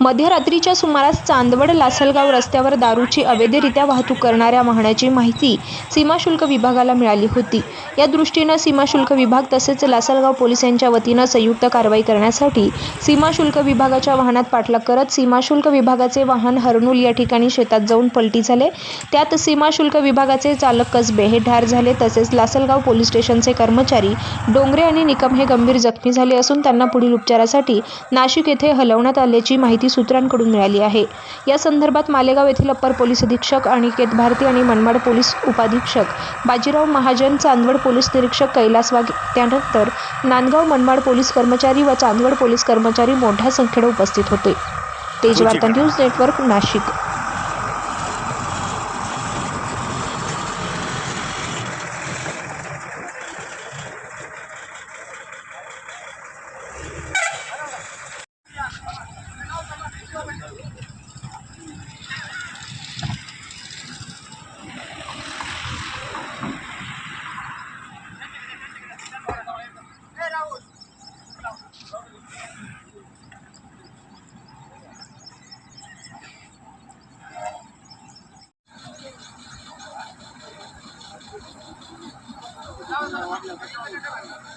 मध्यरात्रीच्या सुमारास चांदवड लासलगाव रस्त्यावर दारूची अवैधरित्या वाहतूक करणाऱ्या वाहनाची माहिती सीमाशुल्क विभागाला मिळाली होती. या दृष्टीनं सीमाशुल्क विभाग तसेच लासलगाव पोलीस यांच्या वतीनं संयुक्त कारवाई करण्यासाठी सीमाशुल्क विभागाच्या वाहनात पाठलाग करत सीमाशुल्क विभागाचे वाहन हरनूल या ठिकाणी शेतात जाऊन पलटी झाले. त्यात सीमाशुल्क विभागाचे चालक कसबे हे ठार झाले. तसेच लासलगाव पोलीस स्टेशनचे कर्मचारी डोंगरे आणि निकम हे गंभीर जखमी झाले असून त्यांना पुढील उपचारासाठी नाशिक येथे हलवण्यात आल्याची माहिती माहिती सूत्रांकडून मिळाली आहे. या संदर्भात मालेगाव येथील अप्पर पोलीस अधीक्षक अनिकेत भारती आणि मनमाड पोलीस उपाधीक्षक बाजीराव महाजन चांदवड पोलीस निरीक्षक कैलास वाघ त्यानंतर नांदगाव मनमाड पोलीस कर्मचारी व चांदवड पोलीस कर्मचारी मोठ्या संख्येने उपस्थित होते. Tejvarta news network Nashik. doing?